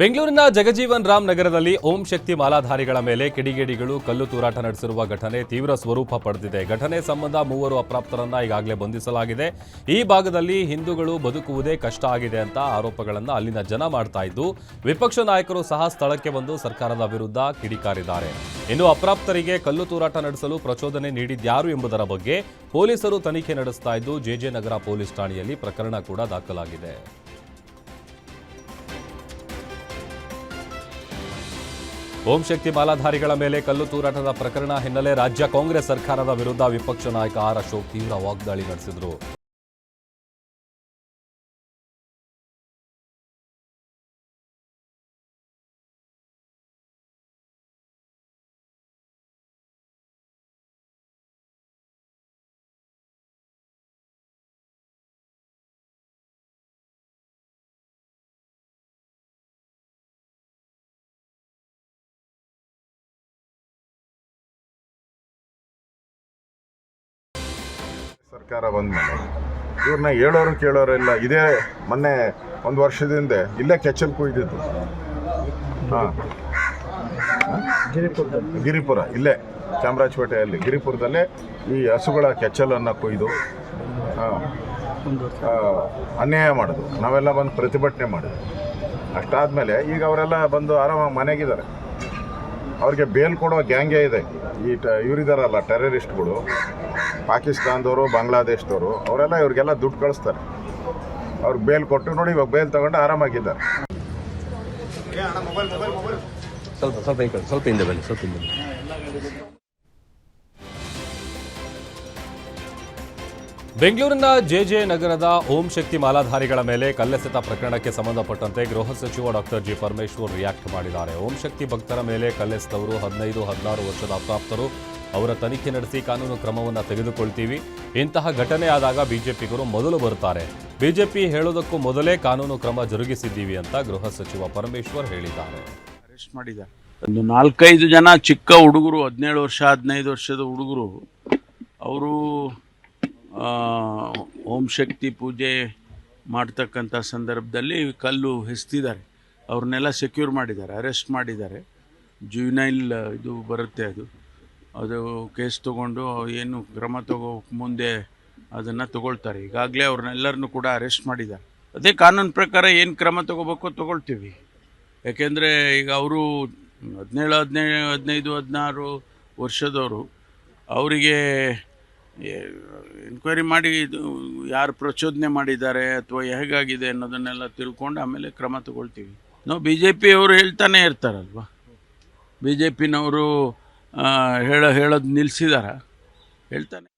ಬೆಂಗಳೂರಿನ ಜಗಜೀವನ್ ರಾಮ್ ನಗರದಲ್ಲಿ ಓಂ ಶಕ್ತಿ ಮಾಲಾಧಾರಿಗಳ ಮೇಲೆ ಕಿಡಿಗೇಡಿಗಳು, ಕಲ್ಲು ತೂರಾಟ ನಡೆಸಿರುವ ಘಟನೆ ತೀವ್ರ ಸ್ವರೂಪ ಪಡೆದಿದೆ. ಘಟನೆ ಸಂಬಂಧ ಮೂವರು ಅಪ್ರಾಪ್ತರನ್ನ ಈಗಾಗಲೇ ಬಂಧಿಸಲಾಗಿದೆ. ಈ ಭಾಗದಲ್ಲಿ ಹಿಂದೂಗಳು ಬದುಕುವುದೇ ಕಷ್ಟ ಆಗಿದೆ ಅಂತ ಆರೋಪಗಳನ್ನು ಅಲ್ಲಿನ ಜನ ಮಾಡ್ತಾ ಇದ್ದು, ವಿಪಕ್ಷ ನಾಯಕರು ಸಹ ಸ್ಥಳಕ್ಕೆ ಬಂದು ಸರ್ಕಾರದ ವಿರುದ್ಧ ಕಿಡಿಕಾರಿದ್ದಾರೆ. ಇನ್ನು ಅಪ್ರಾಪ್ತರಿಗೆ ಕಲ್ಲು ತೂರಾಟ ನಡೆಸಲು ಪ್ರಚೋದನೆ ನೀಡಿದ್ಯಾರು ಎಂಬುದರ ಬಗ್ಗೆ ಪೊಲೀಸರು ತನಿಖೆ ನಡೆಸ್ತಾ ಇದ್ದು ಜೆಜೆ ನಗರ ಪೊಲೀಸ್ ಠಾಣೆಯಲ್ಲಿ ಪ್ರಕರಣ ಕೂಡ ದಾಖಲಾಗಿದೆ. ಓಂ ಶಕ್ತಿ ಮಾಲಾಧಾರಿಗಳ ಮೇಲೆ ಕಲ್ಲು ತೂರಾಟದ ಪ್ರಕರಣ ಹಿನ್ನೆಲೆ ರಾಜ್ಯ ಕಾಂಗ್ರೆಸ್ ಸರ್ಕಾರದ ವಿರುದ್ಧ ವಿಪಕ್ಷ ನಾಯಕ ಆರ್ ಅಶೋಕ್ ತೀವ್ರ ವಾಗ್ದಾಳಿ ನಡೆಸಿದರು. ಸರ್ಕಾರ ಬಂದ್ಮೇಲೆ ಇವ್ರನ್ನ ಹೇಳೋರು ಕೇಳೋರೆಲ್ಲ ಇದೇ ಮೊನ್ನೆ ಒಂದು ವರ್ಷದಿಂದ ಇಲ್ಲೇ ಕೆಚ್ಚಲ್ ಕುಯ್ದಿದ್ದು. ಹಾಂ. ಗಿರಿಪುರ, ಇಲ್ಲೇ ಚಾಮರಾಜಪೇಟೆಯಲ್ಲಿ. ಗಿರಿಪುರದಲ್ಲೇ ಈ ಹಸುಗಳ ಕೆಚ್ಚಲನ್ನು ಕೊಯ್ದು ಅನ್ಯಾಯ ಮಾಡೋದು. ನಾವೆಲ್ಲ ಬಂದು ಪ್ರತಿಭಟನೆ ಮಾಡಿದ್ವಿ ಅಷ್ಟಾದಮೇಲೆ ಈಗ ಅವರೆಲ್ಲ ಬಂದು ಆರಾಮಾಗಿ ಮನೆಗಿದ್ದಾರೆ. ಅವ್ರಿಗೆ ಬೇಲ್ ಕೊಡೋ ಗ್ಯಾಂಗೇ ಇದೆ. ಈ ಟ ಇವರಿದಾರಲ್ಲ ಟೆರರಿಸ್ಟ್ಗಳು. ಪಾಕಿಸ್ತಾನದವರು ಬಾಂಗ್ಲಾದೇಶದವರು ಅವರೆಲ್ಲ ಇವ್ರಿಗೆಲ್ಲ ದುಡ್ಡು ಕಳಿಸ್ತಾರೆ. ಅವ್ರಿಗೆ ಬೇಲ್ ಕೊಟ್ಟು ನೋಡಿ ಇವಾಗ ಬೇಲ್ ತಗೊಂಡು ಆರಾಮಾಗಿದ್ದಾರೆ. ಸ್ವಲ್ಪ ಸ್ವಲ್ಪ ಸ್ವಲ್ಪ ಹಿಂದೆ ಬನ್ನಿ ಸ್ವಲ್ಪ ಹಿಂದೆ ಬನ್ನಿ. ಬೆಂಗಳೂರಿನ ಜೆಜೆ ನಗರದ ಓಂ ಶಕ್ತಿ ಮಾಲಾಧಾರಿಗಳ ಮೇಲೆ ಕಲ್ಲೆಸೆತ ಪ್ರಕರಣಕ್ಕೆ ಸಂಬಂಧಪಟ್ಟಂತೆ ಗೃಹ ಸಚಿವ ಡಾಕ್ಟರ್ ಜಿ ಪರಮೇಶ್ವರ್ ರಿಯಾಕ್ಟ್ ಮಾಡಿದ್ದಾರೆ. ಓಂ ಶಕ್ತಿ ಭಕ್ತರ ಮೇಲೆ ಕಲ್ಲೆಸೆದವರು ಹದಿನೈದು ಹದಿನಾರು ವರ್ಷದ ಅಪ್ರಾಪ್ತರು. ಅವರ ತನಿಖೆ ನಡೆಸಿ ಕಾನೂನು ಕ್ರಮವನ್ನು ತೆಗೆದುಕೊಳ್ತೀವಿ. ಇಂತಹ ಘಟನೆ ಆದಾಗ ಬಿಜೆಪಿಗರು ಮೊದಲು ಬರುತ್ತಾರೆ. ಬಿಜೆಪಿ ಹೇಳೋದಕ್ಕೂ ಮೊದಲೇ ಕಾನೂನು ಕ್ರಮ ಜರುಗಿಸಿದ್ದೀವಿ ಅಂತ ಗೃಹ ಸಚಿವ ಪರಮೇಶ್ವರ್ ಹೇಳಿದ್ದಾರೆ. ಅರೆಸ್ಟ್ ಮಾಡಿದ್ದಾರೆ. ಒಂದು ನಾಲ್ಕೈದು ಜನ ಚಿಕ್ಕ ಹುಡುಗರು ಹದಿನೇಳು ವರ್ಷ ಹದಿನೈದು ವರ್ಷದ ಹುಡುಗರು ಅವರು ಓಂ ಶಕ್ತಿ ಪೂಜೆ ಮಾಡ್ತಕ್ಕಂಥ ಸಂದರ್ಭದಲ್ಲಿ ಕಲ್ಲು ಹೆಸ್ತಿದ್ದಾರೆ. ಅವ್ರನ್ನೆಲ್ಲ ಸೆಕ್ಯೂರ್ ಮಾಡಿದ್ದಾರೆ ಅರೆಸ್ಟ್ ಮಾಡಿದ್ದಾರೆ. ಜುವಿನೈಲ್ ಇದು ಬರುತ್ತೆ ಅದು. ಅದು ಕೇಸ್ ತೊಗೊಂಡು ಏನು ಕ್ರಮ ತಗೋ ಮುಂದೆ ಅದನ್ನು ತಗೊಳ್ತಾರೆ. ಈಗಾಗಲೇ ಅವ್ರನ್ನೆಲ್ಲರನ್ನು ಕೂಡ ಅರೆಸ್ಟ್ ಮಾಡಿದ್ದಾರೆ. ಅದೇ ಕಾನೂನು ಪ್ರಕಾರ ಏನು ಕ್ರಮ ತಗೋಬೇಕೋ ತೊಗೊಳ್ತೀವಿ. ಯಾಕೆಂದರೆ ಈಗ ಅವರು ಹದಿನೇಳು ಹದಿನೈದು ಹದಿನೈದು, ಹದಿನಾರು ವರ್ಷದವರು, ಅವರಿಗೆ ಎನ್ಕ್ವೈರಿ ಮಾಡಿ ಇದು, ಯಾರು ಪ್ರಚೋದನೆ ಮಾಡಿದ್ದಾರೆ ಅಥವಾ ಹೇಗಾಗಿದೆ ಅನ್ನೋದನ್ನೆಲ್ಲ ತಿಳ್ಕೊಂಡು ಆಮೇಲೆ ಕ್ರಮ ತಗೊಳ್ತೀವಿ. ನಾವು ಬಿ ಜೆ ಪಿಯವರು ಹೇಳ್ತಾನೆ ಇರ್ತಾರಲ್ವ? ಬಿ ಜೆ ಪಿನವರು ಹೇಳೋ, ಹೇಳೋದು ನಿಲ್ಲಿಸಿದಾರ ಹೇಳ್ತಾನೆ.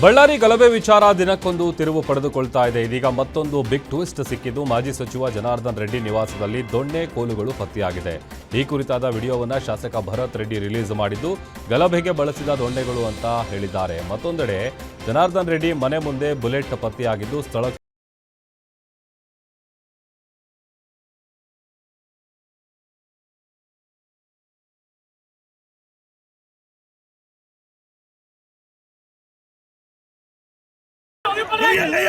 ಬಳ್ಳಾರಿ ಗಲಭೆ ವಿಚಾರ ದಿನಕ್ಕೊಂದು ತಿರುವು ಪಡೆದುಕೊಳ್ತಾ ಇದೆ. ಇದೀಗ ಮತ್ತೊಂದು ಬಿಗ್ ಟ್ವಿಸ್ಟ್ ಸಿಕ್ಕಿದ್ದು ಮಾಜಿ ಸಚಿವ ಜನಾರ್ದನ್ ರೆಡ್ಡಿ ನಿವಾಸದಲ್ಲಿ ದೊಣ್ಣೆ ಕೋಲುಗಳು ಪತ್ತೆಯಾಗಿದೆ. ಈ ಕುರಿತಾದ ವಿಡಿಯೋವನ್ನು ಶಾಸಕ ಭರತ್ ರೆಡ್ಡಿ ರಿಲೀಸ್ ಮಾಡಿದ್ದು, ಗಲಭೆಗೆ ಬಳಸಿದ ದೊಣ್ಣೆಗಳು ಅಂತ ಹೇಳಿದ್ದಾರೆ. ಮತ್ತೊಂದೆಡೆ ಜನಾರ್ದನ್ ರೆಡ್ಡಿ ಮನೆ ಮುಂದೆ ಬುಲೆಟ್ ಪತ್ತೆಯಾಗಿದ್ದು ಸ್ಥಳ yeah, yeah.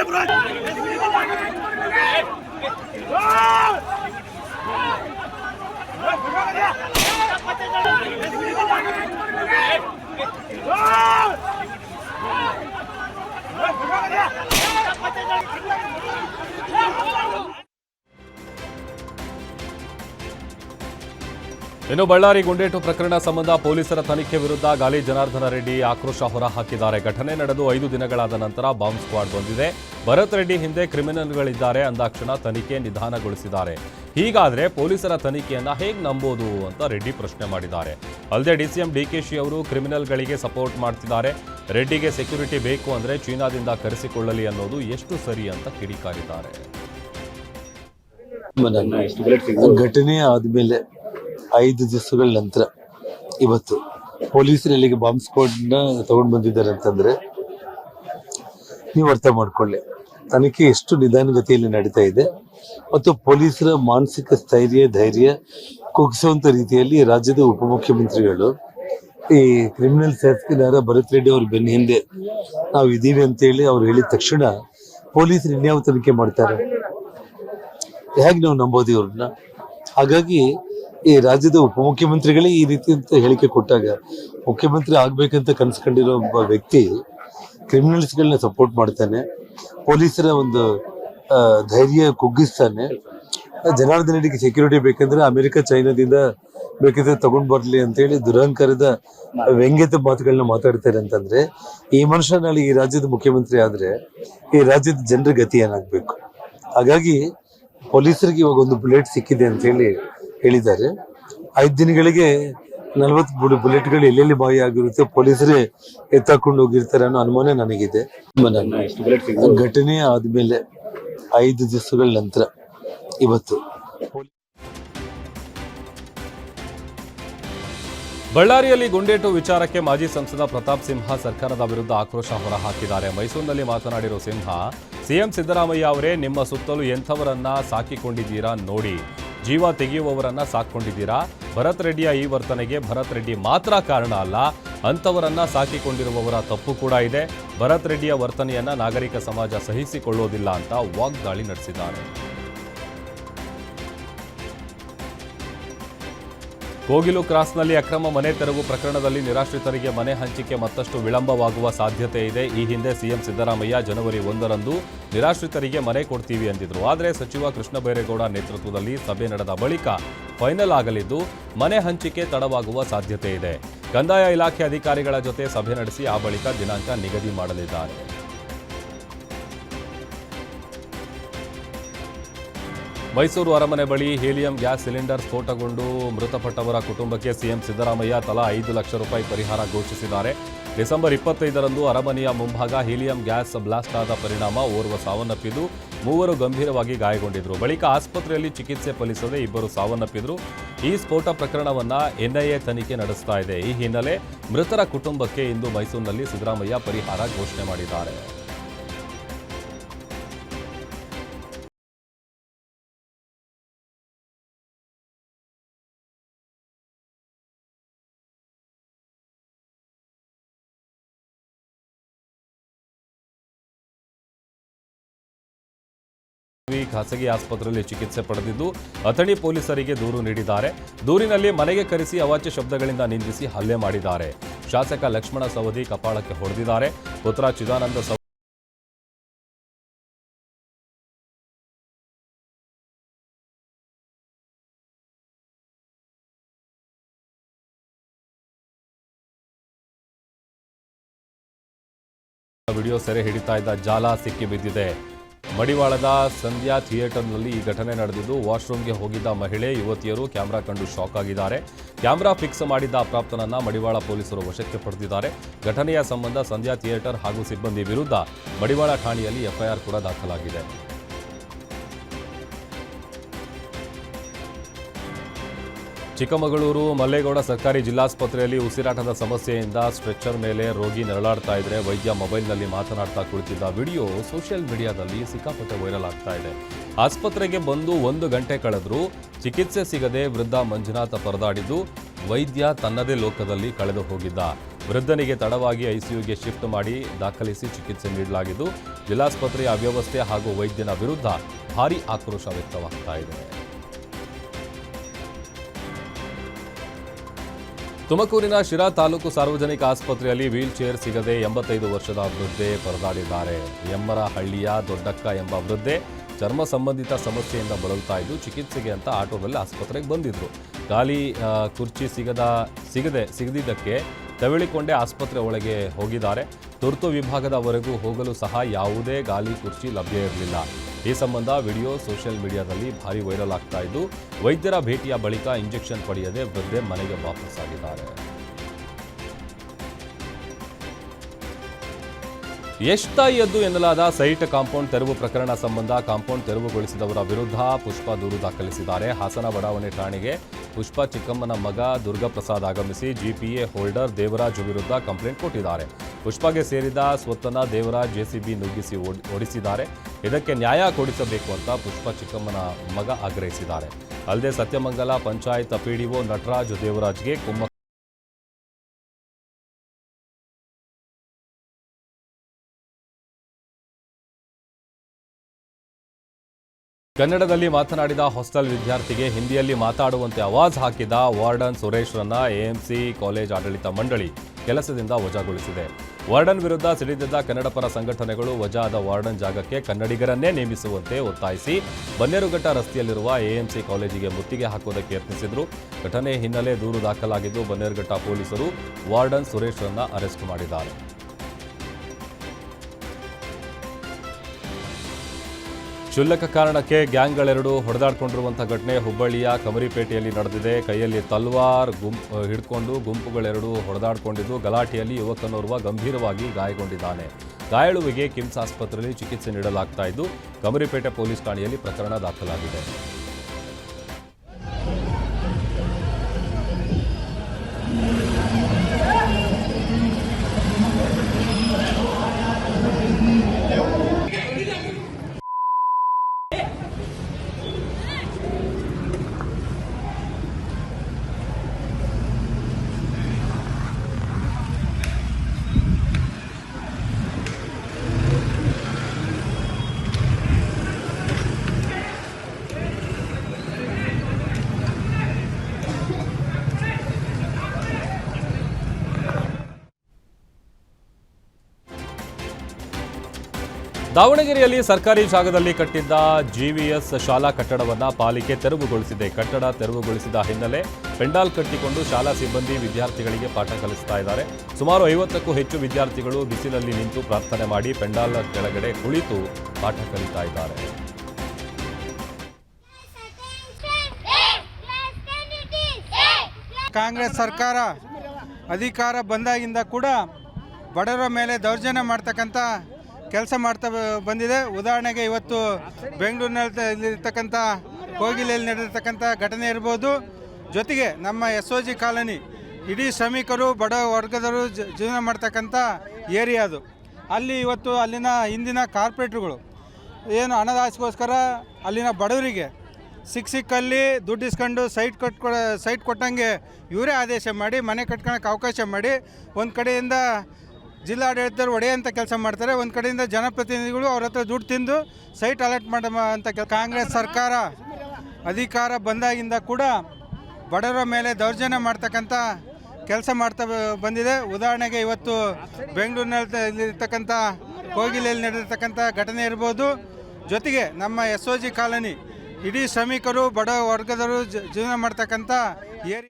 ಇನ್ನು ಬಳ್ಳಾರಿ ಗುಂಡೇಟು ಪ್ರಕರಣ ಸಂಬಂಧ ಪೊಲೀಸರ ತನಿಖೆ ವಿರುದ್ಧ ಗಾಲಿ ಜನಾರ್ದನ ರೆಡ್ಡಿ ಆಕ್ರೋಶ ಹೊರಹಾಕಿದ್ದಾರೆ. ಘಟನೆ ನಡೆದು ಐದು ದಿನಗಳಾದ ನಂತರ ಬಾಂಬ್ ಸ್ಕ್ವಾಡ್ ಬಂದಿದೆ. ಭರತ್ ರೆಡ್ಡಿ ಹಿಂದೆ ಕ್ರಿಮಿನಲ್ಗಳಿದ್ದಾರೆ ಅಂದಾಕ್ಷಣ ತನಿಖೆ ನಿಧಾನಗೊಳಿಸಿದ್ದಾರೆ. ಹೀಗಾದ್ರೆ ಪೊಲೀಸರ ತನಿಖೆಯನ್ನ ಹೇಗೆ ನಂಬೋದು ಅಂತ ರೆಡ್ಡಿ ಪ್ರಶ್ನೆ ಮಾಡಿದ್ದಾರೆ. ಅಲ್ಲದೆ ಡಿಸಿಎಂ ಡಿಕೆಶಿ ಅವರು ಕ್ರಿಮಿನಲ್ಗಳಿಗೆ ಸಪೋರ್ಟ್ ಮಾಡ್ತಿದ್ದಾರೆ. ರೆಡ್ಡಿಗೆ ಸೆಕ್ಯೂರಿಟಿ ಬೇಕು ಅಂದ್ರೆ ಚೀನಾದಿಂದ ಕರೆಸಿಕೊಳ್ಳಲಿ ಅನ್ನೋದು ಎಷ್ಟು ಸರಿ ಅಂತ ಕಿಡಿಕಾರಿದ್ದಾರೆ. ಘಟನೆ ಆದ್ಮೇಲೆ ಐದು ದಿವಸಗಳ ನಂತರ ಇವತ್ತು ಪೊಲೀಸರು ಇಲ್ಲಿಗೆ ಬಾಂಬ್ ಸ್ಕ್ವಾಡ್ನ ತಗೊಂಡು ಬಂದಿದ್ದಾರೆ ಅಂತಂದ್ರೆ ನೀವು ಅರ್ಥ ಮಾಡ್ಕೊಳ್ಳಿ. ತನಿಖೆ ಎಷ್ಟು ನಿಧಾನಗತಿಯಲ್ಲಿ ನಡೀತಾ ಇದೆ ಮತ್ತು ಪೊಲೀಸರ ಮಾನಸಿಕ ಸ್ಥೈರ್ಯ, ಧೈರ್ಯ ಕುಗ್ಸುವಂಥ ರೀತಿಯಲ್ಲಿ ರಾಜ್ಯದ ಉಪಮುಖ್ಯಮಂತ್ರಿಗಳು ಈ ಕ್ರಿಮಿನಲ್ ಶಾಸಕರಾದ ಭರತ್ ರೆಡ್ಡಿ ಅವ್ರ ಬೆನ್ನ ಹಿಂದೆ ನಾವು ಇದೀವಿ ಅಂತೇಳಿ ಅವ್ರು ಹೇಳಿದ ತಕ್ಷಣ ಪೊಲೀಸರು ಇನ್ಯಾವ ತನಿಖೆ ಮಾಡ್ತಾರೆ? ಹೇಗೆ ನಾವು ನಂಬೋದು ಇವ್ರನ್ನ ಹಾಗಾಗಿ ಈ ರಾಜ್ಯದ ಉಪಮುಖ್ಯಮಂತ್ರಿಗಳೇ ಈ ರೀತಿ ಅಂತ ಹೇಳಿಕೆ ಕೊಟ್ಟಾಗ ಮುಖ್ಯಮಂತ್ರಿ ಆಗ್ಬೇಕಂತ ಕನ್ಸ್ಕೊಂಡಿರೋ ಒಬ್ಬ ವ್ಯಕ್ತಿ ಕ್ರಿಮಿನಲ್ಸ್ಗಳನ್ನ ಸಪೋರ್ಟ್ ಮಾಡ್ತಾನೆ, ಪೊಲೀಸರ ಒಂದು ಧೈರ್ಯ ಕುಗ್ಗಿಸ್ತಾನೆ ಜನಾರ್ದನ ರೆಡ್ಡಿಗೆ ಸೆಕ್ಯೂರಿಟಿ ಬೇಕಂದ್ರೆ ಅಮೆರಿಕ, ಚೈನಾದಿಂದ ಬೇಕಿದ್ರೆ ತಗೊಂಡ್ ಬರ್ಲಿ ಅಂತ ಹೇಳಿ ದುರಹಂಕಾರದ ವ್ಯಂಗ್ಯತ ಮಾತುಗಳನ್ನ ಮಾತಾಡ್ತಾರೆ ಅಂತಂದ್ರೆ, ಈ ಮನುಷ್ಯ ನಾಳೆ ಈ ರಾಜ್ಯದ ಮುಖ್ಯಮಂತ್ರಿ ಆದ್ರೆ ಈ ರಾಜ್ಯದ ಜನರ ಗತಿ ಏನಾಗ್ಬೇಕು? ಹಾಗಾಗಿ ಪೊಲೀಸರಿಗೆ ಇವಾಗ ಒಂದು ಬುಲೆಟ್ ಸಿಕ್ಕಿದೆ ಅಂತ ಹೇಳಿ ಹೇಳಿದ್ದಾರೆ. ಐದು ದಿನಗಳಿಗೆ ನಲ್ವತ್ತು ಬುಲೆಟ್ಗಳು ಎಲ್ಲೆಲ್ಲಿ ಬಾಯಿ ಆಗಿರುತ್ತೆ ಪೊಲೀಸರೇ ಎತ್ತಾಕೊಂಡು ಹೋಗಿರ್ತಾರೆ ಅನ್ನೋ ಅನುಮಾನ ನನಗಿದೆ. ಘಟನೆ ಆದ್ಮೇಲೆ ಐದು ದಿವಸಗಳ ನಂತರ ಇವತ್ತು ಬಳ್ಳಾರಿಯಲ್ಲಿ ಗುಂಡೇಟು ವಿಚಾರಕ್ಕೆ ಮಾಜಿ ಸಂಸದ ಪ್ರತಾಪ್ ಸಿಂಹ ಸರ್ಕಾರದ ವಿರುದ್ಧ ಆಕ್ರೋಶ ಹೊರಹಾಕಿದ್ದಾರೆ. ಮೈಸೂರಿನಲ್ಲಿ ಮಾತನಾಡಿರೋ ಸಿಂಹ, ಸಿಎಂ ಸಿದ್ದರಾಮಯ್ಯ ಅವರೇ ನಿಮ್ಮ ಸುತ್ತಲೂ ಎಂಥವರನ್ನ ಸಾಕಿಕೊಂಡಿದ್ದೀರಾ ನೋಡಿ. ಜೀವ ತೆಗೆಯುವವರನ್ನ ಸಾಕೊಂಡಿದ್ದೀರಾ ಭರತ್ ರೆಡ್ಡಿಯ ಈ ವರ್ತನೆಗೆ ಭರತ್ ರೆಡ್ಡಿ ಮಾತ್ರ ಕಾರಣ ಅಲ್ಲ. ಅಂಥವರನ್ನ ಸಾಕಿಕೊಂಡಿರುವವರ ತಪ್ಪು ಕೂಡ ಇದೆ. ಭರತ್ ರೆಡ್ಡಿಯ ವರ್ತನೆಯನ್ನ ನಾಗರಿಕ ಸಮಾಜ ಸಹಿಸಿಕೊಳ್ಳೋದಿಲ್ಲ ಅಂತ ವಾಗ್ದಾಳಿ ನಡೆಸಿದ್ದಾರೆ. ಕೋಗಿಲು ಕ್ರಾಸ್ನಲ್ಲಿ ಅಕ್ರಮ ಮನೆ ತೆರವು ಪ್ರಕರಣದಲ್ಲಿ ನಿರಾಶ್ರಿತರಿಗೆ ಮನೆ ಹಂಚಿಕೆ ಮತ್ತಷ್ಟು ವಿಳಂಬವಾಗುವ ಸಾಧ್ಯತೆ ಇದೆ. ಈ ಹಿಂದೆ ಸಿಎಂ ಸಿದ್ದರಾಮಯ್ಯ ಜನವರಿ ಒಂದರಂದು ನಿರಾಶ್ರಿತರಿಗೆ ಮನೆ ಕೊಡ್ತೀವಿ ಎಂದಿದ್ರು ಆದರೆ ಸಚಿವ ಕೃಷ್ಣ ಬೈರೇಗೌಡ ನೇತೃತ್ವದಲ್ಲಿ ಸಭೆ ನಡೆದ ಬಳಿಕ ಫೈನಲ್ ಆಗಲಿದ್ದು ಮನೆ ಹಂಚಿಕೆ ತಡವಾಗುವ ಸಾಧ್ಯತೆ ಇದೆ. ಕಂದಾಯ ಇಲಾಖೆ ಅಧಿಕಾರಿಗಳ ಜೊತೆ ಸಭೆ ನಡೆಸಿ ಆ ಬಳಿಕ ದಿನಾಂಕ ನಿಗದಿ ಮಾಡಲಿದ್ದಾರೆ. ಮೈಸೂರು ಅರಮನೆ ಬಳಿ ಹೀಲಿಯಂ ಗ್ಯಾಸ್ ಸಿಲಿಂಡರ್ ಸ್ಫೋಟಗೊಂಡು ಮೃತಪಟ್ಟವರ ಕುಟುಂಬಕ್ಕೆ ಸಿಎಂ ಸಿದ್ದರಾಮಯ್ಯ ತಲಾ ಐದು ಲಕ್ಷ ರೂಪಾಯಿ ಪರಿಹಾರ ಘೋಷಿಸಿದ್ದಾರೆ. ಡಿಸೆಂಬರ್ ಇಪ್ಪತ್ತೈದರಂದು ಅರಮನೆಯ ಮುಂಭಾಗ ಹೀಲಿಯಂ ಗ್ಯಾಸ್ ಬ್ಲಾಸ್ಟ್ ಆದ ಪರಿಣಾಮ ಓರ್ವ ಸಾವನ್ನಪ್ಪಿದ್ದು, ಮೂವರು ಗಂಭೀರವಾಗಿ ಗಾಯಗೊಂಡಿದ್ದರು ಬಳಿಕ ಆಸ್ಪತ್ರೆಯಲ್ಲಿ ಚಿಕಿತ್ಸೆ ಫಲಿಸದೆ ಇಬ್ಬರು ಸಾವನ್ನಪ್ಪಿದ್ರು. ಈ ಸ್ಫೋಟ ಪ್ರಕರಣವನ್ನು ಎನ್ಐಎ ತನಿಖೆ ನಡೆಸ್ತಾ ಈ ಹಿನ್ನೆಲೆ ಮೃತರ ಕುಟುಂಬಕ್ಕೆ ಇಂದು ಮೈಸೂರಿನಲ್ಲಿ ಸಿದ್ದರಾಮಯ್ಯ ಪರಿಹಾರ ಘೋಷಣೆ ಮಾಡಿದ್ದಾರೆ. ಖಾಸಗಿ ಆಸ್ಪತ್ರೆಯಲ್ಲಿ ಚಿಕಿತ್ಸೆ ಪಡೆದಿದ್ದು, ಅಥಣಿ ಪೊಲೀಸರಿಗೆ ದೂರು ನೀಡಿದ್ದಾರೆ. ದೂರಿನಲ್ಲಿ ಮನೆಗೆ ಕರೆಸಿ ಅವಾಚ್ಯ ಶಬ್ದಗಳಿಂದ ನಿಂದಿಸಿ ಹಲ್ಲೆ ಮಾಡಿದ್ದಾರೆ. ಶಾಸಕ ಲಕ್ಷ್ಮಣ ಸವದಿ ಕಪಾಳಕ್ಕೆ ಹೊಡೆದಿದ್ದಾರೆ. ಪುತ್ರ ಚಿದಾನಂದ ಸವದಿ ವಿಡಿಯೋ ಸೆರೆ ಹಿಡಿತಾ ಇದ್ದ ಜಾಲ ಸಿಕ್ಕಿ ಬಿದ್ದಿದೆ ಮಡಿವಾಳದ ಸಂಧ್ಯಾ ಥಿಯೇಟರ್ನಲ್ಲಿ ಈ ಘಟನೆ ನಡೆದಿದ್ದು, ವಾಶ್ರೂಮ್ಗೆ ಹೋಗಿದ್ದ ಮಹಿಳೆ, ಯುವತಿಯರು ಕ್ಯಾಮೆರಾ ಕಂಡು ಶಾಕ್ ಆಗಿದ್ದಾರೆ. ಕ್ಯಾಮ್ರಾ ಫಿಕ್ಸ್ ಮಾಡಿದ್ದ ಅಪ್ರಾಪ್ತನನ್ನ ಮಡಿವಾಳ ಪೊಲೀಸರು ವಶಕ್ಕೆ ಪಡೆದಿದ್ದಾರೆ. ಘಟನೆಯ ಸಂಬಂಧ ಸಂಧ್ಯಾ ಥಿಯೇಟರ್ ಹಾಗೂ ಸಿಬ್ಬಂದಿ ವಿರುದ್ಧ ಮಡಿವಾಳ ಠಾಣೆಯಲ್ಲಿ ಎಫ್ಐಆರ್ ಕೂಡ ದಾಖಲಾಗಿದೆ. ಚಿಕ್ಕಮಗಳೂರು, ಮಲ್ಲೇಗೌಡ ಸರ್ಕಾರಿ ಜಿಲ್ಲಾಸ್ಪತ್ರೆಯಲ್ಲಿ ಉಸಿರಾಟದ ಸಮಸ್ಯೆಯಿಂದ ಸ್ಟ್ರೆಚರ್ ಮೇಲೆ ರೋಗಿ ನರಳಾಡ್ತಾ ಇದ್ರೆ ವೈದ್ಯ ಮೊಬೈಲ್ನಲ್ಲಿ ಮಾತನಾಡ್ತಾ ಕುಳಿತಿದ್ದ ವಿಡಿಯೋ ಸೋಷಿಯಲ್ ಮೀಡಿಯಾದಲ್ಲಿ ಸಿಕ್ಕಾಪಟ್ಟೆ ವೈರಲ್ ಆಗ್ತಾ ಇದೆ. ಆಸ್ಪತ್ರೆಗೆ ಬಂದು ಒಂದು ಗಂಟೆ ಕಳೆದರೂ ಚಿಕಿತ್ಸೆ ಸಿಗದೆ ವೃದ್ಧ ಮಂಜುನಾಥ ಪರದಾಡಿದ್ದು ವೈದ್ಯ ತನ್ನದೇ ಲೋಕದಲ್ಲಿ ಕಳೆದು ಹೋಗಿದ್ದ. ವೃದ್ಧನಿಗೆ ತಡವಾಗಿ ಐಸಿಯುಗೆ ಶಿಫ್ಟ್ ಮಾಡಿ ದಾಖಲಿಸಿ ಚಿಕಿತ್ಸೆ ನೀಡಲಾಗಿದ್ದು, ಜಿಲ್ಲಾಸ್ಪತ್ರೆಯ ಅವ್ಯವಸ್ಥೆ ಹಾಗೂ ವೈದ್ಯನ ವಿರುದ್ಧ ಭಾರೀ ಆಕ್ರೋಶ ವ್ಯಕ್ತವಾಗ್ತಾ ಇದೆ. ತುಮಕೂರಿನ ಶಿರಾ ತಾಲೂಕು ಸಾರ್ವಜನಿಕ ಆಸ್ಪತ್ರೆಯಲ್ಲಿ ವೀಲ್ ಚೇರ್ ಸಿಗದೆ ಎಂಬತ್ತೈದು ವರ್ಷದ ವೃದ್ಧೆ ಪರದಾಡಿದ್ದಾರೆ. ಎಮ್ಮರಹಳ್ಳಿಯ ದೊಡ್ಡಕ್ಕ ಎಂಬ ವೃದ್ಧೆ ಚರ್ಮ ಸಂಬಂಧಿತ ಸಮಸ್ಯೆಯಿಂದ ಬಳಲ್ತಾ ಇದ್ದು ಚಿಕಿತ್ಸೆಗೆ ಅಂತ ಆಟೋದಲ್ಲಿ ಆಸ್ಪತ್ರೆಗೆ ಬಂದಿದ್ರು. ಖಾಲಿ ಕುರ್ಚಿ ಸಿಗದ, ಸಿಗದೆ, ಸಿಗದಿದ್ದಕ್ಕೆ ತವಿಳಿಕೊಂಡೇ ಆಸ್ಪತ್ರೆ ಒಳಗೆ ಹೋಗಿದ್ದಾರೆ. ತುರ್ತು ವಿಭಾಗದವರೆಗೂ ಹೋಗಲು ಸಹ ಯಾವುದೇ ಗಾಲಿ, ಕುರ್ಚಿ ಲಭ್ಯ ಇರಲಿಲ್ಲ. ಈ ಸಂಬಂಧ ವಿಡಿಯೋ ಸೋಷಿಯಲ್ ಮೀಡಿಯಾದಲ್ಲಿ ಭಾರಿ ವೈರಲ್ ಆಗ್ತಾ ಇದ್ದು, ವೈದ್ಯರ ಭೇಟಿಯ ಬಳಿಕ ಇಂಜೆಕ್ಷನ್ ಪಡೆಯದೆ ವೃದ್ಧೆ ಮನೆಗೆ ವಾಪಸ್ಸಾಗಿದ್ದಾರೆ ಎಷ್ಟಾಯದ್ದು ಎನ್ನಲಾದ ಸೈಟ್ ಕಾಂಪೌಂಡ್ ತೆರವು ಪ್ರಕರಣ ಸಂಬಂಧ ಕಾಂಪೌಂಡ್ ತೆರವುಗೊಳಿಸಿದವರ ವಿರುದ್ಧ ಪುಷ್ಪ ದೂರು ದಾಖಲಿಸಿದ್ದಾರೆ. ಹಾಸನ ಬಡಾವಣೆ ಠಾಣೆಗೆ ಪುಷ್ಪ ಚಿಕ್ಕಮ್ಮನ ಮಗ ದುರ್ಗಾಪ್ರಸಾದ್ ಆಗಮಿಸಿ ಜಿಪಿಎ ಹೋಲ್ಡರ್ ದೇವರಾಜ್ ವಿರುದ್ಧ ಕಂಪ್ಲೇಂಟ್ ಕೊಟ್ಟಿದ್ದಾರೆ. ಪುಷ್ಪಗೆ ಸೇರಿದ ಸ್ವತ್ತನ್ನ ದೇವರಾಜ್ ಜೆಸಿಬಿ ನುಗ್ಗಿಸಿ ಓಡ್- ಓಡಿಸಿದ್ದಾರೆ. ಇದಕ್ಕೆ ನ್ಯಾಯ ಕೊಡಿಸಬೇಕು ಅಂತ ಪುಷ್ಪ ಚಿಕ್ಕಮ್ಮನ ಮಗ ಆಗ್ರಹಿಸಿದ್ದಾರೆ. ಅಲ್ಲದೆ ಸತ್ಯಮಂಗಲ ಪಂಚಾಯತ್ ಪಿಡಿಒ ನಟರಾಜ್ ದೇವರಾಜ್ಗೆ ಕುಮ್ಮ ಕನ್ನಡದಲ್ಲಿ ಮಾತನಾಡಿದ ಹಾಸ್ಟೆಲ್ ವಿದ್ಯಾರ್ಥಿಗೆ ಹಿಂದಿಯಲ್ಲಿ ಮಾತಾಡುವಂತೆ ಅವಾಜ್ ಹಾಕಿದ ವಾರ್ಡನ್ ಸುರೇಶ್ರನ್ನ ಎಎಂಸಿ ಕಾಲೇಜ್ ಆಡಳಿತ ಮಂಡಳಿ ಕೆಲಸದಿಂದ ವಜಾಗೊಳಿಸಿದೆ. ವಾರ್ಡನ್ ವಿರುದ್ಧ ಸಿಡಿದಿದ್ದ ಕನ್ನಡ ಪರ ಸಂಘಟನೆಗಳು ವಜಾದ ವಾರ್ಡನ್ ಜಾಗಕ್ಕೆ ಕನ್ನಡಿಗರನ್ನೇ ನೇಮಿಸುವಂತೆ ಒತ್ತಾಯಿಸಿ ಬನ್ನೇರುಘಟ್ಟ ರಸ್ತೆಯಲ್ಲಿರುವ ಎಎಂಸಿ ಕಾಲೇಜಿಗೆ ಮುತ್ತಿಗೆ ಹಾಕುವುದಕ್ಕೆ ಯತ್ನಿಸಿದ್ರು. ಘಟನೆ ಹಿನ್ನೆಲೆ ದೂರು ದಾಖಲಾಗಿದ್ದು ಬನ್ನೇರುಘಟ್ಟ ಪೊಲೀಸರು ವಾರ್ಡನ್ ಸುರೇಶ್ರನ್ನ ಅರೆಸ್ಟ್ ಮಾಡಿದ್ದಾರೆ. ಕ್ಷುಲ್ಲಕ ಕಾರಣಕ್ಕೆ ಗ್ಯಾಂಗ್ಗಳೆರಡು ಹೊಡೆದಾಡಿಕೊಂಡಿರುವಂಥ ಘಟನೆ ಹುಬ್ಬಳ್ಳಿಯ ಕಮರಿಪೇಟೆಯಲ್ಲಿ ನಡೆದಿದೆ. ಕೈಯಲ್ಲಿ ತಲ್ವಾರ್ ಗುಂಪು ಹಿಡ್ಕೊಂಡು ಗುಂಪುಗಳೆರಡು ಹೊಡೆದಾಡಿಕೊಂಡಿದ್ದು, ಗಲಾಟೆಯಲ್ಲಿ ಯುವಕನೋರ್ವ ಗಂಭೀರವಾಗಿ ಗಾಯಗೊಂಡಿದ್ದಾನೆ. ಗಾಯಾಳುವಿಗೆ ಕಿಮ್ಸ್ ಆಸ್ಪತ್ರೆಯಲ್ಲಿ ಚಿಕಿತ್ಸೆ ನೀಡಲಾಗ್ತಾ ಇದ್ದು, ಕಮರಿಪೇಟೆ ಪೊಲೀಸ್ ಠಾಣೆಯಲ್ಲಿ ಪ್ರಕರಣ ದಾಖಲಾಗಿದೆ. ದಾವಣಗೆರೆಯಲ್ಲಿ ಸರ್ಕಾರಿ ಜಾಗದಲ್ಲಿ ಕಟ್ಟಿದ್ದ ಜಿವಿಎಸ್ ಶಾಲಾ ಕಟ್ಟಡವನ್ನು ಪಾಲಿಕೆ ತೆರವುಗೊಳಿಸಿದೆ. ಕಟ್ಟಡ ತೆರವುಗೊಳಿಸಿದ ಹಿನ್ನೆಲೆ ಪೆಂಡಾಲ್ ಕಟ್ಟಿಕೊಂಡು ಶಾಲಾ ಸಿಬ್ಬಂದಿ ವಿದ್ಯಾರ್ಥಿಗಳಿಗೆ ಪಾಠ ಕಲಿಸ್ತಾ ಇದ್ದಾರೆ. ಸುಮಾರು ಐವತ್ತಕ್ಕೂ ಹೆಚ್ಚು ವಿದ್ಯಾರ್ಥಿಗಳು ಬಿಸಿಲಲ್ಲಿ ನಿಂತು ಪ್ರಾರ್ಥನೆ ಮಾಡಿ ಪೆಂಡಾಲ್ ಕೆಳಗಡೆ ಕುಳಿತು ಪಾಠ ಕಲಿತಾ ಇದ್ದಾರೆ. ಕಾಂಗ್ರೆಸ್ ಸರ್ಕಾರ ಅಧಿಕಾರ ಬಂದಾಗಿಂದ ಕೂಡ ಬಡವರ ಮೇಲೆ ದೌರ್ಜನ್ಯ ಮಾಡ್ತಕ್ಕಂಥ ಕೆಲಸ ಮಾಡ್ತಾ ಬಂದಿದೆ. ಉದಾಹರಣೆಗೆ ಇವತ್ತು ಬೆಂಗಳೂರಿನಲ್ಲಿರ್ತಕ್ಕಂಥ ಕೋಗಿಲೆಯಲ್ಲಿ ನಡೆದಿರ್ತಕ್ಕಂಥ ಘಟನೆ ಇರ್ಬೋದು. ಜೊತೆಗೆ ನಮ್ಮ ಎಸ್ ಒ ಜಿ ಕಾಲನಿ, ಇಡೀ ಶ್ರಮಿಕರು, ಬಡ ವರ್ಗದವರು ಜೀವನ ಮಾಡ್ತಕ್ಕಂಥ ಏರಿಯಾ ಅದು. ಅಲ್ಲಿ ಇವತ್ತು ಅಲ್ಲಿನ ಹಿಂದಿನ ಕಾರ್ಪೊರೇಟ್ರುಗಳು ಏನು ಹಣದಾಸೆಗೋಸ್ಕರ ಅಲ್ಲಿನ ಬಡವರಿಗೆ ಸಿಕ್ಕ ಸಿಕ್ಕಲ್ಲಿ ದುಡ್ಡು ಇಸ್ಕೊಂಡು ಸೈಟ್ ಕಟ್ಕೊ ಸೈಟ್ ಕೊಟ್ಟಂಗೆ ಇವರೇ ಆದೇಶ ಮಾಡಿ, ಮನೆ ಕಟ್ಕೊಳಕ್ಕೆ ಅವಕಾಶ ಮಾಡಿ, ಒಂದು ಕಡೆಯಿಂದ ಜಿಲ್ಲಾಡಳಿತದವ್ರು ಒಡೆಯಂಥ ಕೆಲಸ ಮಾಡ್ತಾರೆ. ಒಂದು ಕಡೆಯಿಂದ ಜನಪ್ರತಿನಿಧಿಗಳು ಅವ್ರ ಹತ್ರ ದುಡ್ಡು ತಿಂದು ಸೈಟ್ ಅಲರ್ಟ್ ಮಾಡ ಅಂತ ಕಾಂಗ್ರೆಸ್ ಸರ್ಕಾರ ಅಧಿಕಾರ ಬಂದಾಗಿಂದ ಕೂಡ ಬಡವರ ಮೇಲೆ ದೌರ್ಜನ್ಯ ಮಾಡ್ತಕ್ಕಂಥ ಕೆಲಸ ಮಾಡ್ತಾ ಬಂದಿದೆ. ಉದಾಹರಣೆಗೆ ಇವತ್ತು ಬೆಂಗಳೂರಿನಲ್ಲಿ ಇರ್ತಕ್ಕಂಥ ಕೋಗಿಲೆಯಲ್ಲಿ ನಡೆದಿರ್ತಕ್ಕಂಥ ಘಟನೆ ಇರ್ಬೋದು. ಜೊತೆಗೆ ನಮ್ಮ ಎಸ್ ಒ ಜಿ ಕಾಲನಿ, ಇಡೀ ಶ್ರಮಿಕರು, ಬಡ ವರ್ಗದವರು ಜೀವನ ಮಾಡ್ತಕ್ಕಂಥ ಏರಿ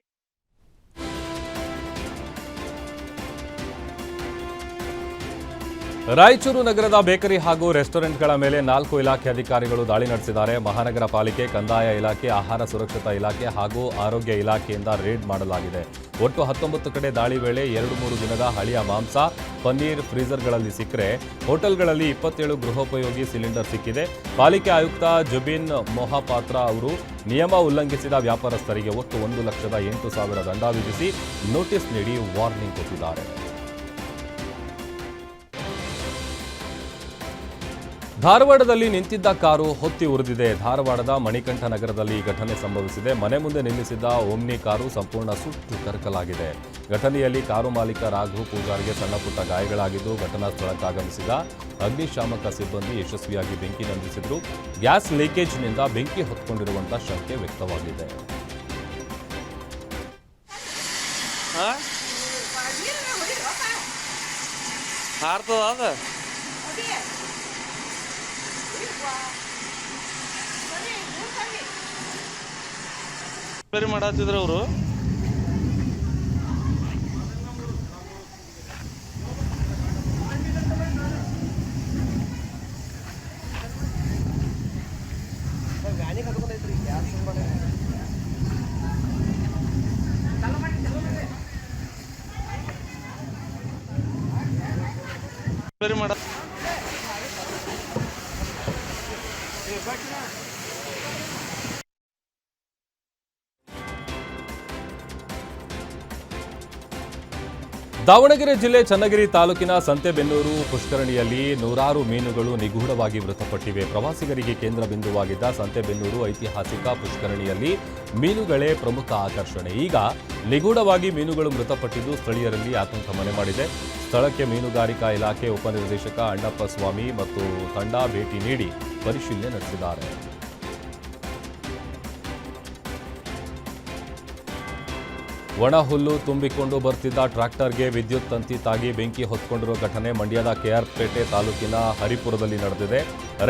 ರಾಯಚೂರು ನಗರದ ಬೇಕರಿ ಹಾಗೂ ರೆಸ್ಟೋರೆಂಟ್ಗಳ ಮೇಲೆ ನಾಲ್ಕು ಇಲಾಖೆ ಅಧಿಕಾರಿಗಳು ದಾಳಿ ನಡೆಸಿದ್ದಾರೆ. ಮಹಾನಗರ ಪಾಲಿಕೆ, ಕಂದಾಯ ಇಲಾಖೆ, ಆಹಾರ ಸುರಕ್ಷತಾ ಇಲಾಖೆ ಹಾಗೂ ಆರೋಗ್ಯ ಇಲಾಖೆಯಿಂದ ರೇಡ್ ಮಾಡಲಾಗಿದೆ. ಒಟ್ಟು ಹತ್ತೊಂಬತ್ತು ಕಡೆ ದಾಳಿ ವೇಳೆ ಎರಡು ಮೂರು ದಿನದ ಹಳಿಯ ಮಾಂಸ, ಪನ್ನೀರ್ ಫ್ರೀಜರ್ಗಳಲ್ಲಿ ಸಿಕ್ಕರೆ ಹೋಟೆಲ್ಗಳಲ್ಲಿ ಇಪ್ಪತ್ತೇಳು ಗೃಹೋಪಯೋಗಿ ಸಿಲಿಂಡರ್ ಸಿಕ್ಕಿದೆ. ಪಾಲಿಕೆ ಆಯುಕ್ತ ಜುಬಿನ್ ಮೊಹಾಪಾತ್ರ ಅವರು ನಿಯಮ ಉಲ್ಲಂಘಿಸಿದ ವ್ಯಾಪಾರಸ್ಥರಿಗೆ ಒಟ್ಟು ಒಂದು ಲಕ್ಷದ ಎಂಟು ಸಾವಿರ ದಂಡ ವಿಧಿಸಿ ನೋಟಿಸ್ ನೀಡಿ ವಾರ್ನಿಂಗ್ ಕೊಟ್ಟಿದ್ದಾರೆ. ಧಾರವಾಡದಲ್ಲಿ ನಿಂತಿದ್ದ ಕಾರು ಹೊತ್ತಿ ಉರಿದಿದೆ. ಧಾರವಾಡದ ಮಣಿಕಂಠ ನಗರದಲ್ಲಿ ಈ ಘಟನೆ ಸಂಭವಿಸಿದೆ. ಮನೆ ಮುಂದೆ ನಿಲ್ಲಿಸಿದ್ದ ಓಮ್ನಿ ಕಾರು ಸಂಪೂರ್ಣ ಸುಟ್ಟು ಕರಕಲಾಗಿದೆ. ಘಟನೆಯಲ್ಲಿ ಕಾರು ಮಾಲೀಕ ರಾಘು ಪೂಜಾರಿಗೆ ಸಣ್ಣಪುಟ್ಟ ಗಾಯಗಳಾಗಿದ್ದು ಘಟನಾ ಸ್ಥಳಕ್ಕೆ ಆಗಮಿಸಿದ ಅಗ್ನಿಶಾಮಕ ಸಿಬ್ಬಂದಿ ಯಶಸ್ವಿಯಾಗಿ ಬೆಂಕಿ ನಂದಿಸಿದ್ರು. ಗ್ಯಾಸ್ ಲೀಕೇಜ್ನಿಂದ ಬೆಂಕಿ ಹೊತ್ಕೊಂಡಿರುವಂತಹ ಶಂಕೆ ವ್ಯಕ್ತವಾಗಿದೆ. ಹಾರ್ತದ ರಿಪೇರಿ ಮಾಡತ್ತಿದ್ರು ಅವರು. ದಾವಣಗೆರೆ ಜಿಲ್ಲೆ ಚನ್ನಗಿರಿ ತಾಲೂಕಿನ ಸಂತೆಬೆನ್ನೂರು ಪುಷ್ಕರಣಿಯಲ್ಲಿ ನೂರಾರು ಮೀನುಗಳು ನಿಗೂಢವಾಗಿ ಮೃತಪಟ್ಟಿವೆ. ಪ್ರವಾಸಿಗರಿಗೆ ಕೇಂದ್ರ ಬಿಂದುವಾಗಿದ್ದ ಸಂತೆಬೆನ್ನೂರು ಐತಿಹಾಸಿಕ ಪುಷ್ಕರಣಿಯಲ್ಲಿ ಮೀನುಗಳೇ ಪ್ರಮುಖ ಆಕರ್ಷಣೆ. ಈಗ ನಿಗೂಢವಾಗಿ ಮೀನುಗಳು ಮೃತಪಟ್ಟಿದ್ದು ಸ್ಥಳೀಯರಲ್ಲಿ ಆತಂಕ ಮನೆ ಮಾಡಿದೆ. ಸ್ಥಳಕ್ಕೆ ಮೀನುಗಾರಿಕಾ ಇಲಾಖೆ ಉಪನಿರ್ದೇಶಕ ಅಣ್ಣಪ್ಪ ಸ್ವಾಮಿ ಮತ್ತು ತಂಡ ಭೇಟಿ ನೀಡಿ ಪರಿಶೀಲನೆ ನಡೆಸಿದ್ದಾರೆ. ಒಣ ಹುಲ್ಲು ತುಂಬಿಕೊಂಡು ಬರ್ತಿದ್ದ ಟ್ರ್ಯಾಕ್ಟರ್ಗೆ ವಿದ್ಯುತ್ ತಂತಿ ತಾಗಿ ಬೆಂಕಿ ಹೊತ್ಕೊಂಡಿರುವ ಘಟನೆ ಮಂಡ್ಯದ ಕೆಆರ್ಪೇಟೆ ತಾಲೂಕಿನ ಹರಿಪುರದಲ್ಲಿ ನಡೆದಿದೆ.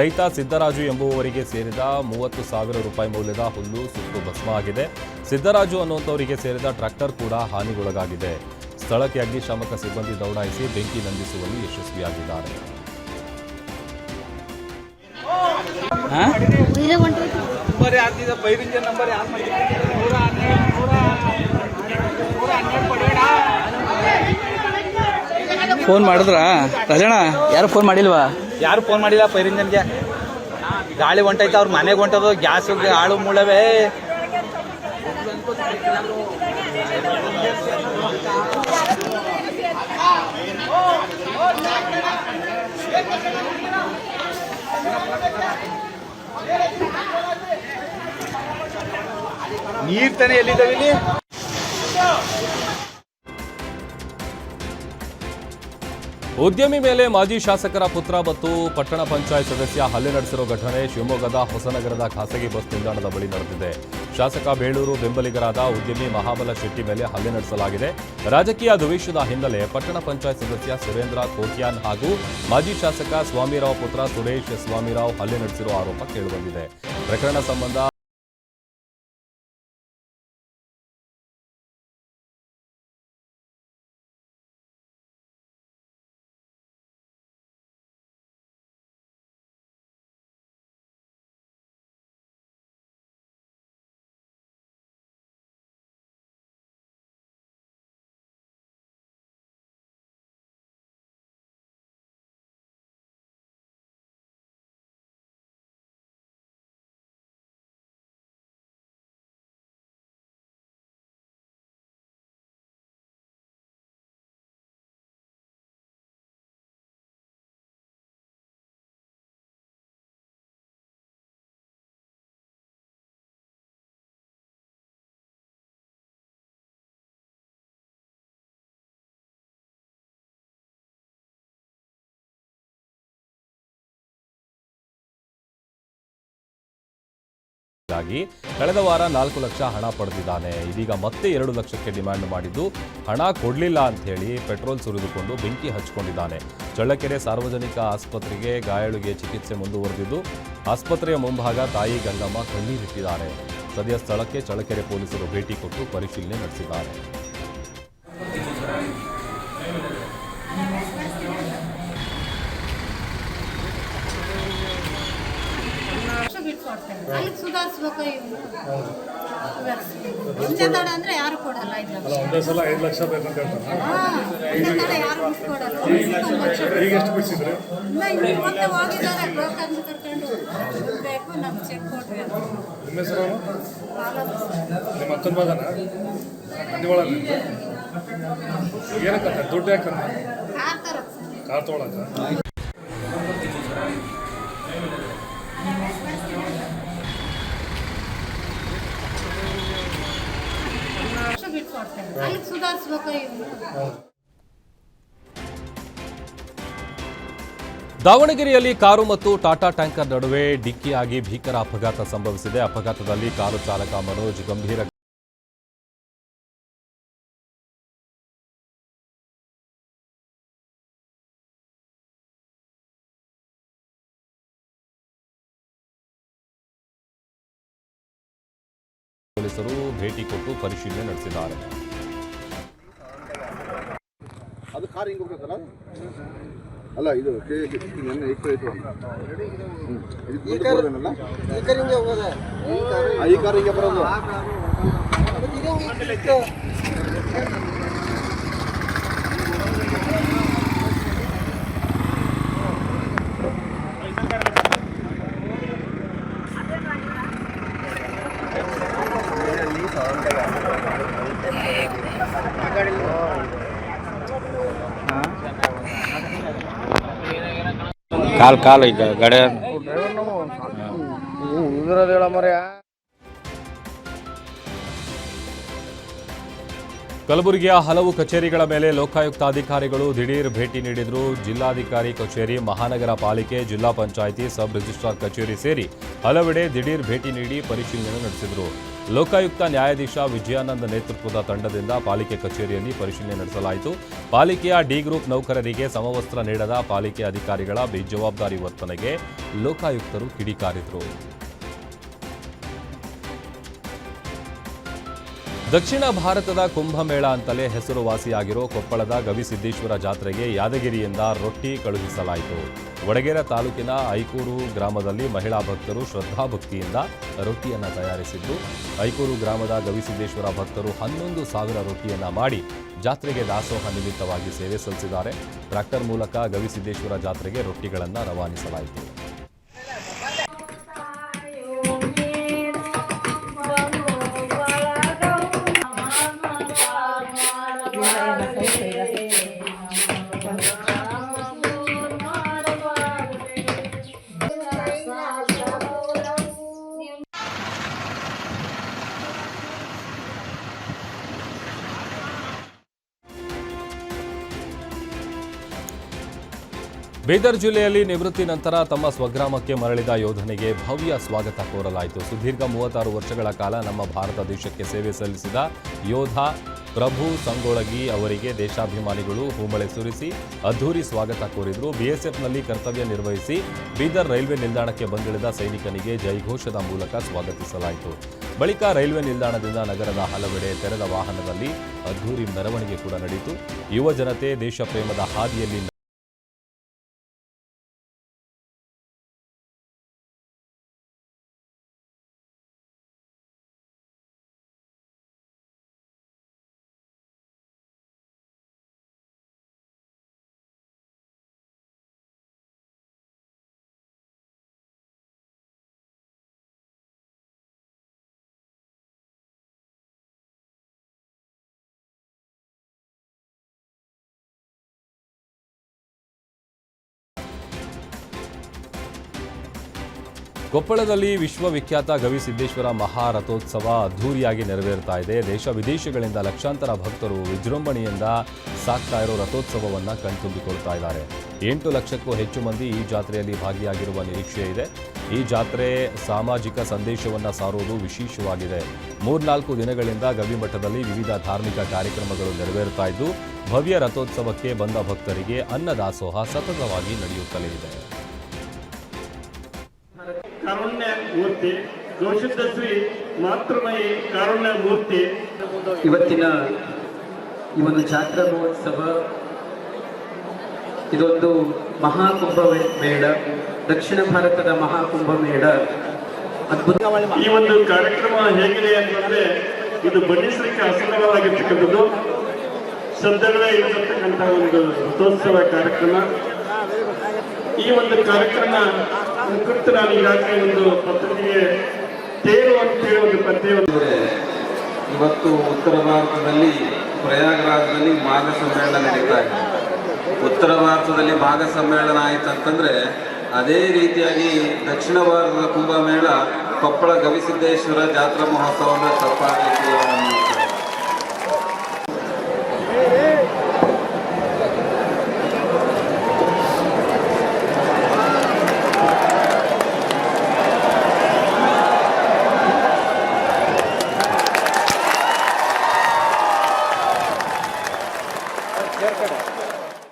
ರೈತ ಸಿದ್ದರಾಜು ಎಂಬುವವರಿಗೆ ಸೇರಿದ ಮೂವತ್ತು ಸಾವಿರ ರೂಪಾಯಿ ಮೌಲ್ಯದ ಹುಲ್ಲು ಸುಟ್ಟು ಭಸ್ಮ ಆಗಿದೆ. ಸಿದ್ದರಾಜು ಅನ್ನುವಂಥವರಿಗೆ ಸೇರಿದ ಟ್ರ್ಯಾಕ್ಟರ್ ಕೂಡ ಹಾನಿಗೊಳಗಾಗಿದೆ. ಸ್ಥಳಕ್ಕೆ ಅಗ್ನಿಶಾಮಕ ಸಿಬ್ಬಂದಿ ದೌಡಾಯಿಸಿ ಬೆಂಕಿ ನಂದಿಸುವಲ್ಲಿ ಯಶಸ್ವಿಯಾಗಿದ್ದಾರೆ. ಫೋನ್ ಮಾಡಿದ್ರಾ? ರಾಜಣ್ಣ, ಯಾರು ಫೋನ್ ಮಾಡಿಲ್ವಾ? ಯಾರು ಫೋನ್ ಮಾಡಿಲ್ಲ ಫೈರ್ ಗಾಳಿ ಹೊಂಟೈತೆ, ಅವ್ರ ಮನೆಗೆ ಹೊಂಟದು, ಗ್ಯಾಸ್ ಆಳು ಮೂಳವೇ ನೀರ್ ತಾನೇ ಎಲ್ಲಿದ್ದಾವೆ ಇಲ್ಲಿ? ಉದ್ಯಮಿ ಮೇಲೆ ಮಾಜಿ ಶಾಸಕರ ಪುತ್ರ ಮತ್ತು ಪಟ್ಟಣ ಪಂಚಾಯತ್ ಸದಸ್ಯ ಹಲ್ಲೆ ನಡೆಸಿರೋ ಘಟನೆ ಶಿವಮೊಗ್ಗದ ಹೊಸನಗರದ ಖಾಸಗಿ ಬಸ್ ನಿಲ್ದಾಣದ ಬಳಿ ನಡೆದಿದೆ. ಶಾಸಕ ಬೇಳೂರು ಬೆಂಬಲಿಗರಾದ ಉದ್ಯಮಿ ಮಹಾಬಲ ಶೆಟ್ಟಿ ಮೇಲೆ ಹಲ್ಲೆ ನಡೆಸಲಾಗಿದೆ. ರಾಜಕೀಯ ದ್ವೇಷದ ಹಿನ್ನೆಲೆ ಪಟ್ಟಣ ಪಂಚಾಯತ್ ಸದಸ್ಯ ಸುರೇಂದ್ರ ಕೋಟ್ಯಾನ್ ಹಾಗೂ ಮಾಜಿ ಶಾಸಕ ಸ್ವಾಮಿರಾವ್ ಪುತ್ರ ಸುರೇಶ್ ಸ್ವಾಮಿರಾವ್ ಹಲ್ಲೆ ನಡೆಸಿರುವ ಆರೋಪ ಕೇಳಿಬಂದಿದೆ. ಪ್ರಕರಣ ಸಂಬಂಧ ಗಾಗಿ ಕಳೆದ ವಾರ ನಾಲ್ಕು ಲಕ್ಷ ಹಣ ಪಡೆದಿದ್ದಾನೆ. ಇದೀಗ ಮತ್ತೆ ಎರಡು ಲಕ್ಷಕ್ಕೆ ಡಿಮ್ಯಾಂಡ್ ಮಾಡಿದ್ದು, ಹಣ ಕೊಡಲಿಲ್ಲ ಅಂತ ಹೇಳಿ ಪೆಟ್ರೋಲ್ ಸುರಿದುಕೊಂಡು ಬೆಂಕಿ ಹಚ್ಚಿಕೊಂಡಿದ್ದಾನೆ ಚಳ್ಳಕೆರೆ ಸಾರ್ವಜನಿಕ ಆಸ್ಪತ್ರೆಗೆ ಗಾಯಾಳುಗೆ ಚಿಕಿತ್ಸೆ ಮುಂದುವರೆದಿದ್ದು, ಆಸ್ಪತ್ರೆಯ ಮುಂಭಾಗ ತಾಯಿ ಗಂಗಮ್ಮ ಕಣ್ಣೀರಿಟ್ಟಿದ್ದಾರೆ. ಸದ್ಯ ಸ್ಥಳಕ್ಕೆ ಚಳ್ಳಕೆರೆ ಪೊಲೀಸರು ಭೇಟಿ ಕೊಟ್ಟು ಪರಿಶೀಲನೆ ನಡೆಸಿದ್ದಾರೆ. ಅಲ್ಲಿ ಸುಧಾರಿಸ್ಬೇಕು ಇವನು ಒಂದೇ ತಡ ಅಂದ್ರೆ ಯಾರು ಕೊಡಲ್ಲ ಐದು ಲಕ್ಷ. ಒಂದೇ ಸಲ ಐದು ಲಕ್ಷ ಬೇಕಂತ ಹೇಳ್ತಾರೆ. ಹಾ, ಒಂದೇ ತಡ ಯಾರು ಬಿಡ್ಸ್ಕೊಡಲ್ಲ ಒಂದ್ ಲಕ್ಷ ಈಗ ಎಷ್ಟು ಬಿಡಿಸಿದ್ರೆ? ಇಲ್ಲ ಇನ್ನು ಮತ್ತೆ ಹೋಗಿದ್ದಾರೆ. ಬ್ರೋಕರ್ನ ಕರ್ಕೊಂಡು ಬೇಕು ನಮ್ಗೆ ಚೆಕ್ ಕೊಡ್ರಿ ಅಂತ. ನಿಮ್ಮ ಹೆಸರು? ನಿಮ್ಮ ಅಕ್ಕನ ಮಗನ? ಏನಕ್ಕಂತ? ದುಡ್ಡು ಯಾಕಂತ? ತಗೊಳಕ ಕಾರ್ ತೊಗೊಳಕ ದಾವಣಗೆರೆಯಲ್ಲಿ ಕಾರು ಮತ್ತು ಟಾಟಾ ಟ್ಯಾಂಕರ್ ನಡುವೆ ಡಿಕ್ಕಿಯಾಗಿ ಭೀಕರ ಅಪಘಾತ ಸಂಭವಿಸಿದೆ. ಅಪಘಾತದಲ್ಲಿ ಕಾರು ಚಾಲಕ ಮನೋಜ್ ಗಂಭೀರ ಪೊಲೀಸರು ಭೇಟಿ ಕೊಟ್ಟು ಪರಿಶೀಲನೆ ನಡೆಸಿದ್ದಾರೆ. ಅದು ಕಾರ್ ಹಿಂಗೆ ಹೋಗ್ಬೇಕಲ್ಲ ಅಲ್ಲ ಇದು ನನ್ನ ಇಟ್ಟು ಕಾರ್ ಈ ಕಾರ್ ಹಿಂಗೆ ಬರೋದು. ಕಾಲ್ ಕಾಲ್ ಈಗ ಗಡೆ. ಕಲಬುರಗಿಯ ಹಲವು ಕಚೇರಿಗಳ ಮೇಲೆ ಲೋಕಾಯುಕ್ತ ಅಧಿಕಾರಿಗಳು ದಿಢೀರ್ ಭೇಟಿ ನೀಡಿದ್ರು. ಜಿಲ್ಲಾಧಿಕಾರಿ ಕಚೇರಿ, ಮಹಾನಗರ ಪಾಲಿಕೆ, ಜಿಲ್ಲಾ ಪಂಚಾಯಿತಿ, ಸಬ್ ರಿಜಿಸ್ಟ್ರಾರ್ ಕಚೇರಿ ಸೇರಿ ಹಲವೆಡೆ ದಿಢೀರ್ ಭೇಟಿ ನೀಡಿ ಪರಿಶೀಲನೆ ನಡೆಸಿದರು. ಲೋಕಾಯುಕ್ತ ನ್ಯಾಯಾಧೀಶ ವಿಜಯಾನಂದ ನೇತೃತ್ವದ ತಂಡದಿಂದ ಪಾಲಿಕೆ ಕಚೇರಿಯಲ್ಲಿ ಪರಿಶೀಲನೆ ನಡೆಸಲಾಯಿತು. ಪಾಲಿಕೆಯ ಡಿ ಗ್ರೂಪ್ ನೌಕರರಿಗೆ ಸಮವಸ್ತ್ರ ನೀಡದ ಪಾಲಿಕೆ ಅಧಿಕಾರಿಗಳ ಬೇಜವಾಬ್ದಾರಿ ವರ್ತನೆಗೆ ಲೋಕಾಯುಕ್ತರು ಕಿಡಿಕಾರಿದರು. ದಕ್ಷಿಣ ಭಾರತದ ಕುಂಭಮೇಳ ಅಂತಲೇ ಹೆಸರುವಾಸಿಯಾಗಿರೋ ಕೊಪ್ಪಳದ ಗವಿಸಿದ್ದೇಶ್ವರ ಜಾತ್ರೆಗೆ ಯಾದಗಿರಿಯಿಂದ ರೊಟ್ಟಿ ಕಳುಹಿಸಲಾಯಿತು. ವಡಗೇರ ತಾಲೂಕಿನ ಐಕೂರು ಗ್ರಾಮದಲ್ಲಿ ಮಹಿಳಾ ಭಕ್ತರು ಶ್ರದ್ಧಾಭಕ್ತಿಯಿಂದ ರೊಟ್ಟಿಯನ್ನು ತಯಾರಿಸಿದ್ದು, ಐಕೂರು ಗ್ರಾಮದ ಗವಿಸಿದ್ದೇಶ್ವರ ಭಕ್ತರು ಹನ್ನೊಂದು ಸಾವಿರ ರೊಟ್ಟಿಯನ್ನ ಮಾಡಿ ಜಾತ್ರೆಗೆ ದಾಸೋಹ ನಿಮಿತ್ತವಾಗಿ ಸೇವೆ ಸಲ್ಲಿಸಿದ್ದಾರೆ. ಟ್ರ್ಯಾಕ್ಟರ್ ಮೂಲಕ ಗವಿಸಿದ್ದೇಶ್ವರ ಜಾತ್ರೆಗೆ ರೊಟ್ಟಿಗಳನ್ನು ರವಾನಿಸಲಾಯಿತು. ಬೀದರ್ ಜಿಲ್ಲೆಯಲ್ಲಿ ನಿವೃತ್ತಿ ನಂತರ ತಮ್ಮ ಸ್ವಗ್ರಾಮಕ್ಕೆ ಮರಳಿದ ಯೋಧನಿಗೆ ಭವ್ಯ ಸ್ವಾಗತ ಕೋರಲಾಯಿತು. ಸುದೀರ್ಘ ಮೂವತ್ತಾರು ವರ್ಷಗಳ ಕಾಲ ನಮ್ಮ ಭಾರತ ದೇಶಕ್ಕೆ ಸೇವೆ ಸಲ್ಲಿಸಿದ ಯೋಧ ಪ್ರಭು ಸಂಗೊಳಗಿ ಅವರಿಗೆ ದೇಶಾಭಿಮಾನಿಗಳು ಹೂಮಳೆ ಸುರಿಸಿ, ಅದ್ಧೂರಿ ಸ್ವಾಗತ ಕೋರಿದರು. ಬಿಎಸ್ಎಫ್ನಲ್ಲಿ ಕರ್ತವ್ಯ ನಿರ್ವಹಿಸಿ ಬೀದರ್ ರೈಲ್ವೆ ನಿಲ್ದಾಣಕ್ಕೆ ಬಂದಿಳಿದ ಸೈನಿಕನಿಗೆ ಜೈಘೋಷದ ಮೂಲಕ ಸ್ವಾಗತಿಸಲಾಯಿತು. ಬಳಿಕ ರೈಲ್ವೆ ನಿಲ್ದಾಣದಿಂದ ನಗರದ ಹಲವೆಡೆ ತೆರೆದ ವಾಹನದಲ್ಲಿ ಅದ್ಧೂರಿ ಮೆರವಣಿಗೆ ಕೂಡ ನಡೆಯಿತು ಯುವ ಜನತೆ ದೇಶ ಪ್ರೇಮದ ಹಾದಿಯಲ್ಲಿ ಕೊಪ್ಪಳದಲ್ಲಿ ವಿಶ್ವವಿಖ್ಯಾತ ಗವಿಸಿದ್ದೇಶ್ವರ ಮಹಾರಥೋತ್ಸವ ಅದ್ಧೂರಿಯಾಗಿ ನೆರವೇರ್ತಾ ಇದೆ. ದೇಶ ವಿದೇಶಗಳಿಂದ ಲಕ್ಷಾಂತರ ಭಕ್ತರು ವಿಜೃಂಭಣೆಯಿಂದ ಸಾಕ್ತಾ ಇರೋ ರಥೋತ್ಸವವನ್ನು ಕಣ್ತುಂಬಿಕೊಳ್ತಾ ಇದ್ದಾರೆ. ಎಂಟು ಲಕ್ಷಕ್ಕೂ ಹೆಚ್ಚು ಮಂದಿ ಈ ಜಾತ್ರೆಯಲ್ಲಿ ಭಾಗಿಯಾಗಿರುವ ನಿರೀಕ್ಷೆ ಇದೆ. ಈ ಜಾತ್ರೆ ಸಾಮಾಜಿಕ ಸಂದೇಶವನ್ನು ಸಾರುವುದು ವಿಶೇಷವಾಗಿದೆ. ಮೂರ್ನಾಲ್ಕು ದಿನಗಳಿಂದ ಗವಿಮಠದಲ್ಲಿ ವಿವಿಧ ಧಾರ್ಮಿಕ ಕಾರ್ಯಕ್ರಮಗಳು ನೆರವೇರ್ತಾ ಇದ್ದು, ಭವ್ಯ ರಥೋತ್ಸವಕ್ಕೆ ಬಂದ ಭಕ್ತರಿಗೆ ಅನ್ನದಾಸೋಹ ಸತತವಾಗಿ ನಡೆಯುತ್ತಲೇ ಇದೆ. ಕಾರುಣ್ಯ ಮೂರ್ತಿ ಗೌಶುದ್ಧ ಶ್ರೀ ಮಾತೃಮಯಿ ಕಾರುಣ್ಯ ಮೂರ್ತಿ. ಇವತ್ತಿನ ಈ ಒಂದು ಜಾತ್ರಾ ಮಹೋತ್ಸವ ಇದೊಂದು ಮಹಾಕುಂಭ ಮೇಳ ದಕ್ಷಿಣ ಭಾರತದ ಮಹಾಕುಂಭ ಮೇಳ. ಅದ್ಭುತ ಈ ಒಂದು ಕಾರ್ಯಕ್ರಮ ಹೇಗಿದೆ ಅಂತಂದ್ರೆ ಇದು ಬಣ್ಣಿಸಲಿಕ್ಕೆ ಅಸಂಗವಾಗಿರ್ತಕ್ಕಂಥದ್ದು ಶ್ರದ್ಧೆಗಳೇ ಇರತಕ್ಕಂತಹ ಒಂದು ರಥೋತ್ಸವ ಕಾರ್ಯಕ್ರಮ. ಈ ಒಂದು ಕಾರ್ಯಕ್ರಮ ಕುರಿತು ನಾನು ಈಗಾಗಲೇ ಒಂದು ಪತ್ರಿಕೆಗೆ ತೇರು ಒಂದು ಇವತ್ತು ಉತ್ತರ ಭಾರತದಲ್ಲಿ, ಪ್ರಯಾಗರಾಜದಲ್ಲಿ ಮಾಘ ಸಮ್ಮೇಳನ ನಡೀತಾ ಇದೆ. ಉತ್ತರ ಭಾರತದಲ್ಲಿ ಮಾಘ ಸಮ್ಮೇಳನ ಆಯಿತು ಅಂತಂದ್ರೆ, ಅದೇ ರೀತಿಯಾಗಿ ದಕ್ಷಿಣ ಭಾರತದ ಕುಂಭಮೇಳ ಕೊಪ್ಪಳ ಗವಿಸಿದ್ದೇಶ್ವರ ಜಾತ್ರಾ ಮಹೋತ್ಸವದ ತಪ್ಪಾಗಲಿಕ್ಕೆ